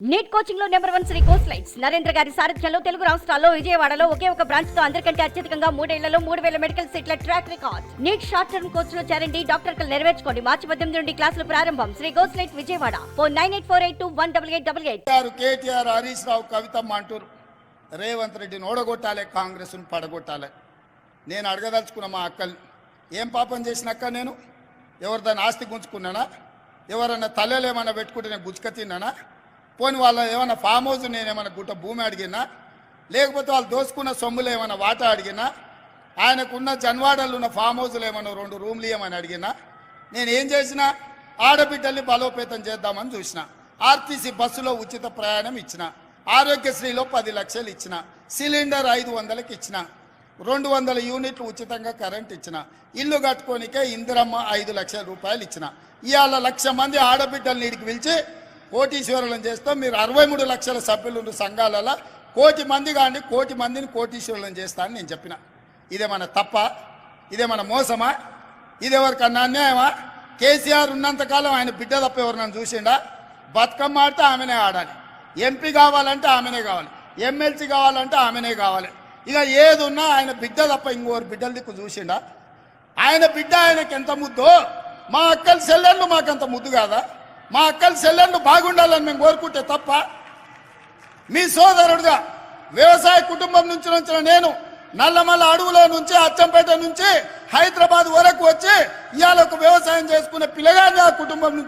Neat కోచింగ్లో number one Sri course lights Narendra గారి సారథ్యంలో తెలుగు రాష్ట్రాల్లో విజయవాడలో ఒకే ఒక బ్రాంచ్తో అందరికంటే అత్యధికంగా మూడేళ్ళలో మూడు వేల మెడికల్ సీట్ల track record NEET short term కోర్స్లో చేరండి డాక్టర్ కలు నెరవేర్చుకోండి. మార్చి పద్దెనిమిది నుండి క్లాసులు ప్రారంభం. Sri course light Vijayawada. Four nine eight four eight two one double eight double eight. KTR KTR Harish Rao కవితమ్మ అంటారు రేవంత్ రెడ్డిని ఓడగొట్టాలి కాంగ్రెస్ను పడగొట్టాలి. నేను అడగదలుచుకున్న మా అక్కల్ని. ఏం పాపం చేసిన అక్క నేను? ఎవరిదైనా దాని ఆస్తి గుంజుకున్నానా? ఎవరన్నా తల్లెలు ఏమన్నా పెట్టుకుంటే నేను గుచ్చుక తిన్నానా? పోని వాళ్ళ ఏమైనా ఫామ్ హౌస్ నేను ఏమైనా గుట్ట భూమి అడిగినా లేకపోతే వాళ్ళు దోసుకున్న సొమ్ములు ఏమైనా వాటా అడిగినా ఆయనకున్న జన్వాడలు ఉన్న ఫామ్ హౌస్లు ఏమైనా రెండు రూమ్లు ఏమని అడిగినా నేను ఏం చేసినా ఆడబిడ్డల్ని బలోపేతం చేద్దామని చూసిన ఆర్టీసీ బస్సులో ఉచిత ప్రయాణం ఇచ్చిన ఆరోగ్యశ్రీలో పది లక్షలు ఇచ్చిన సిలిండర్ ఐదు వందలకి ఇచ్చిన రెండు వందల యూనిట్లు ఉచితంగా కరెంట్ ఇచ్చిన ఇల్లు కట్టుకోనికే ఇందిరమ్మ ఐదు లక్షల రూపాయలు ఇచ్చిన ఇవాళ లక్ష మంది ఆడబిడ్డల్ని ఇడికి పిలిచి కోటీశ్వరులను చేస్తాం. మీరు అరవై మూడు లక్షల సభ్యులు ఉన్న సంఘాలలో కోటి మంది కానీ కోటి మందిని కోటీశ్వరులను చేస్తా అని నేను చెప్పిన. ఇదేమన్నా తప్ప ఇదేమన్నా మోసమా ఇదెవరికన్నా అన్యాయమా? కేసీఆర్ ఉన్నంతకాలం ఆయన బిడ్డ తప్ప ఎవరు చూసిండా? బతుకమ్మ ఆడితే ఆమెనే ఆడాలి. ఎంపీ కావాలంటే ఆమెనే కావాలి. ఎమ్మెల్సీ కావాలంటే ఆమెనే కావాలి. ఇక ఏది ఉన్నా ఆయన బిడ్డ తప్ప ఇంకోరు బిడ్డల దిక్కు చూసిండా? ఆయన బిడ్డ ఆయనకి ఎంత ముద్దో? మా అక్కల సెల్లెళ్ళు మాకంత ముద్దు కాదా? మా అక్కలు చెల్లెళ్ళు బాగుండాలని మేము కోరుకుంటే తప్ప మీ సోదరుడుగా వ్యవసాయ కుటుంబం నుంచి వచ్చిన నేను నల్లమల్ల అడవులో నుంచి అచ్చంపేట నుంచి హైదరాబాద్ వరకు వచ్చి ఇవాళ ఒక వ్యవసాయం చేసుకునే పిల్లగాడిని ఆ కుటుంబం నుంచి